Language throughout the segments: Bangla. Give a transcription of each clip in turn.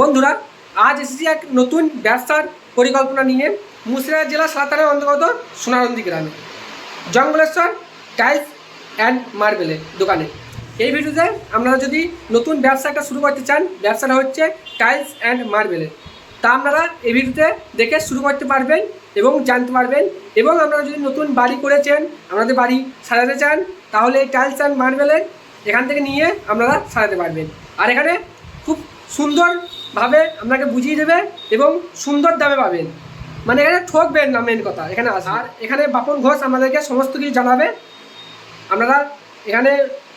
বন্ধুরা, আজ এসেছি এক নতুন ব্যবসার পরিকল্পনা নিয়ে মুর্শিদাবাদ জেলা সাতারের অন্তর্গত সোনারন্দি গ্রামে, জঙ্গলেশ্বর টাইলস অ্যান্ড মার্বেলের দোকানে। এই ভিডিওতে আপনারা যদি নতুন ব্যবসা একটা শুরু করতে চান, ব্যবসাটা হচ্ছে টাইলস অ্যান্ড মার্বেলের তা আপনারা এই ভিডিওতে দেখে শুরু করতে পারবেন এবং জানতে পারবেন এবং আপনারা যদি নতুন বাড়ি করেছেন আপনাদের বাড়ি সাজাতে চান, তাহলে এই টাইলস অ্যান্ড মার্বেলের এখান থেকে নিয়ে আপনারা সাজাতে পারবেন। আর এখানে খুব সুন্দরভাবে আপনাকে বুঝিয়ে দেবে এবং সুন্দর দামে পাবেন। মানে এখানে ঠকবেন না মেন কথা এখানে আর এখানে বাপন ঘোষ আমাদেরকে সমস্ত কিছু জানাবে। আপনারা এখানে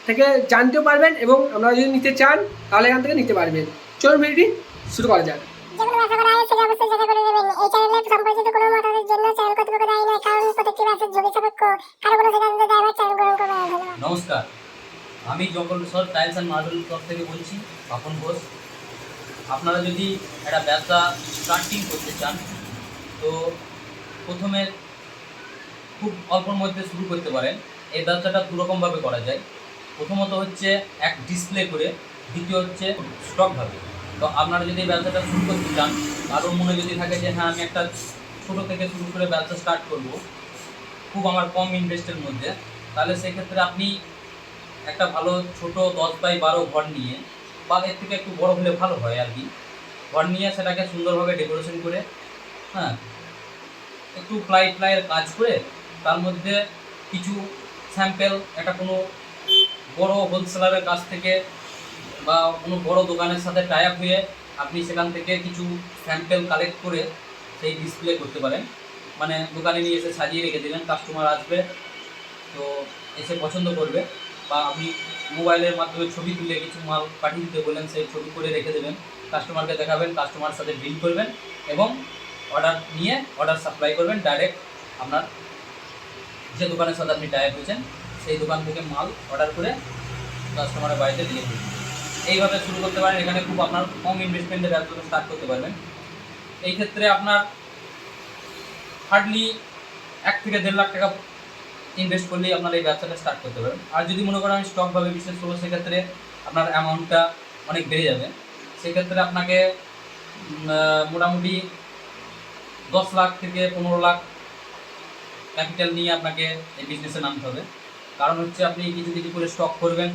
থেকে জানতেও পারবেন এবং আপনারা যদি নিতে চান তাহলে এখান থেকে নিতে পারবেন। চলুন ভিডিওটি শুরু করা যাক। যেগুলো ব্যবসা করা হয় সেটা অবশ্যই যাচাই করে নেবেন এই চ্যানেলে সম্পর্কিত কোনো মতামতের জন্য চ্যানেল কর্তৃপক্ষ দায়ী নয় কারণ প্রত্যেকটি ব্যবসার ঝুঁকি সাপেক্ষ কারও কোনো সিদ্ধান্ত দেওয়ার চ্যানেল গ্রহণ করবে না। নমস্কার আমি জঙ্গলেশ্বর টাইলস অ্যান্ড মার্বেল তরফ থেকে বলছি পাপন ঘোষ। আপনারা যদি একটা ব্যবসা স্টার্টিং করতে চান, তো প্রথমে খুব অল্পর মধ্যে শুরু করতে পারেন। এই ব্যবসাটা দুরকমভাবে করা যায়। প্রথমত হচ্ছে এক ডিসপ্লে করে, দ্বিতীয় হচ্ছে স্টকভাবে তো আপনারা যদি এই ব্যবসাটা শুরু করতে চান, কারোর মনে যদি থাকে যে হ্যাঁ আমি একটা ছোটো থেকে শুরু করে ব্যবসা স্টার্ট করব, খুব আমার কম ইনভেস্টের মধ্যে, তাহলে সেক্ষেত্রে আপনি একটা ভালো ছোট দশ বাই বারো ঘর নিয়ে বা এর থেকে একটু বড় হলে ভালো হয় আর কি। ঘর নিয়ে সেটাকে সুন্দরভাবে ডেকোরেশন করে হ্যাঁ একটু প্লাই প্লাইয়ের কাজ করে, তার মধ্যে কিছু স্যাম্পেল একটা কোনো বড় হোলসেলারের কাছ থেকে বা কোনো বড় দোকানের সাথে টাই আপ হয়ে আপনি সেখান থেকে কিছু স্যাম্পেল কালেক্ট করে সেই ডিসপ্লে করতে পারেন। মানে দোকানে নিয়ে এসে সাজিয়ে রেখে দিলেন কাস্টমার আসবে, তো এসে পছন্দ করবে। বা আপনি মোবাইলের মাধ্যমে ছবি তুলে কিছু মাল পাঠিয়ে দিতে বললেন, সেই ছবি করে রেখে দেবেন। কাস্টমারকে দেখাবেন কাস্টমার সাথে ডিল করবেন এবং অর্ডার নিয়ে অর্ডার সাপ্লাই করবেন ডাইরেক্ট আপনার যে দোকানের সাথে আপনি টাইপ হয়েছেন, সেই দোকান থেকে মাল অর্ডার করে কাস্টমারের বাড়িতে দিয়ে দেবেন এইভাবে শুরু করতে পারেন। এখানে খুব আপনার কম ইনভেস্টমেন্টের ব্যবসা স্টার্ট করতে পারবেন। এই ক্ষেত্রে আপনার হার্ডলি এক থেকে দেড় লাখ টাকা ইনভেস্ট করলেই আপনার এই ব্যবসাটা স্টার্ট করতে পারেন আর যদি মনে করেন স্টকভাবে বিশেষ করব, সেক্ষেত্রে আপনার অ্যামাউন্টটা অনেক বেড়ে যাবে। সেক্ষেত্রে আপনাকে মোটামুটি দশ লাখ থেকে পনেরো লাখ ক্যাপিটাল নিয়ে আপনাকে এই বিজনেসে নামতে হবে। কারণ হচ্ছে আপনি কিছু কিছু করে স্টক করবেন,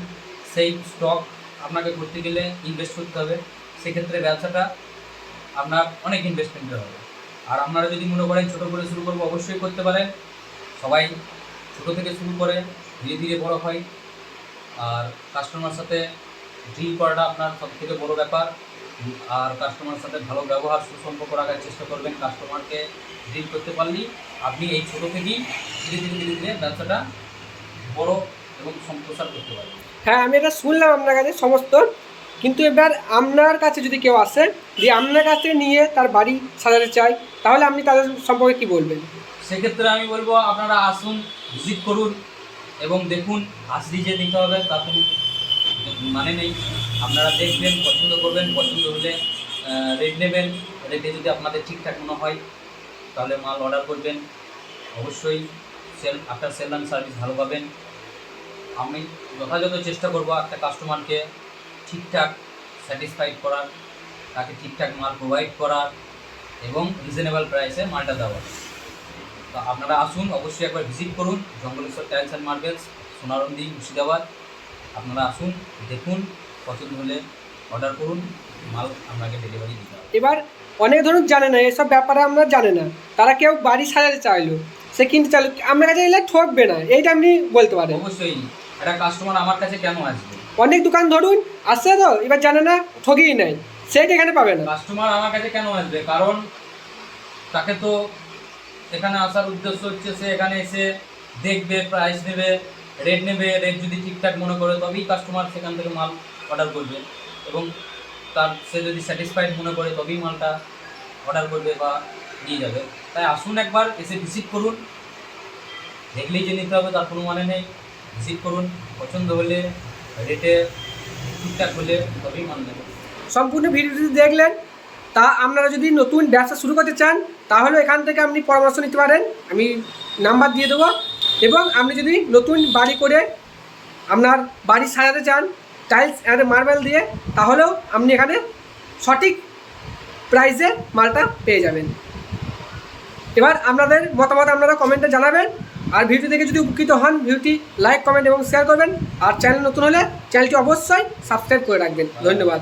সেই স্টক আপনাকে করতে গেলে ইনভেস্ট করতে হবে। সেক্ষেত্রে ব্যবসাটা আপনার অনেক ইনভেস্টমেন্টের হবে। আর আপনারা যদি মনে করেন ছোটো করে শুরু করব, অবশ্যই করতে পারেন। সবাই ছোটো থেকে শুরু করে ধীরে ধীরে বড় হয়। আর কাস্টমার সাথে ডিল করাটা আপনার সব থেকে বড় ব্যাপার। আর কাস্টমার সাথে ভালো ব্যবহার সুসম্পর্ক রাখার চেষ্টা করবেন কাস্টমারকে ডিল করতে পারলেই আপনি এই ছোটো থেকেই ধীরে ধীরে ধীরে ধীরে ব্যবসাটা বড় এবং সম্প্রসার করতে পারবেন। হ্যাঁ আমি এটা শুনলাম আপনার কাছে সমস্ত। কিন্তু এবার আপনার কাছে যদি কেউ আসে যে আপনার কাছ থেকে নিয়ে তার বাড়ি সাজাতে চায় তাহলে আপনি তাদের সম্পর্কে কি বলবেন? সেক্ষেত্রে আমি বলব আপনারা আসুন ভিজিট করুন এবং দেখুন হাসরি যে দিতে হবে তা কোনো মানে নেই। আপনারা দেখবেন, পছন্দ করবেন, পছন্দ হলে রেট নেবেন। রেটে যদি আপনাদের ঠিকঠাক মনে হয়, তাহলে মাল অর্ডার করবেন। অবশ্যই sale after sale and service ভালো পাবেন। আমি যথাযথ চেষ্টা করব একটা কাস্টমারকে ঠিকঠাক স্যাটিসফাইড করার, তাকে ঠিকঠাক মাল প্রোভাইড করার এবং রিজনেবল প্রাইসে মালটা দেওয়ার। তো আপনারা আসুন অবশ্যই একবার ভিজিট করুন Jangaleshwar tiles and marbles Sonarundi Murshidabad. আপনারা আসুন দেখুন পছন্দ হলে অর্ডার করুন মাল আপনাকে ডেলিভারি দিতে হবে। এবার অনেক ধরুন জানে না এসব ব্যাপারে আমরা জানে না। তারা কেউ বাড়ি সাজাতে চাইলো সে কিনতে চাইলো আপনার কাছে এলে ঠকবে না এইটা আপনি বলতে পারেন। অবশ্যই একটা কাস্টমার আমার কাছে কেন আসবে? অনেক দোকান ধরুন আসছে তো এবার জানে না ঠকিয়ে নেয় সেইটা এখানে পাবে না। কাস্টমার আমার কাছে কেন আসবে? কারণ তাকে তো এখানে আসার উদ্দেশ্য হচ্ছে সে এখানে এসে দেখবে প্রাইস নেবে রেট নেবে রেট যদি ঠিকঠাক মনে করে তবেই কাস্টমার সেখান থেকে মাল অর্ডার করবে এবং তার সে যদি স্যাটিসফাইড মনে করে তবেই মালটা অর্ডার করবে বা নিয়ে যাবে। তাই আসুন একবার, এসে ভিজিট করুন। দেখলেই যে নিতে হবে, তার কোনো মানে নেই। ভিজিট করুন। পছন্দ হলে রেটে ঠিকঠাক হলে তবেই মাল নেবে। সম্পূর্ণ ভিডিওটি দেখলেন তা আপনারা যদি নতুন ব্যবসা শুরু করতে চান তাহলেও এখান থেকে আপনি পরামর্শ নিতে পারেন। আমি নাম্বার দিয়ে দেবো। এবং আপনি যদি নতুন বাড়ি করে আপনার বাড়ি সাজাতে চান টাইলস অ্যান্ড মার্বেল দিয়ে, তাহলেও আপনি এখানে সঠিক প্রাইসে মালটা পেয়ে যাবেন। এবার আপনাদের মতামত আপনারা কমেন্টে জানাবেন। আর ভিডিও থেকে যদি উপকৃত হন, ভিডিওটি লাইক কমেন্ট এবং শেয়ার করবেন। আর চ্যানেল নতুন হলে চ্যানেলটি অবশ্যই সাবস্ক্রাইব করে রাখবেন। ধন্যবাদ।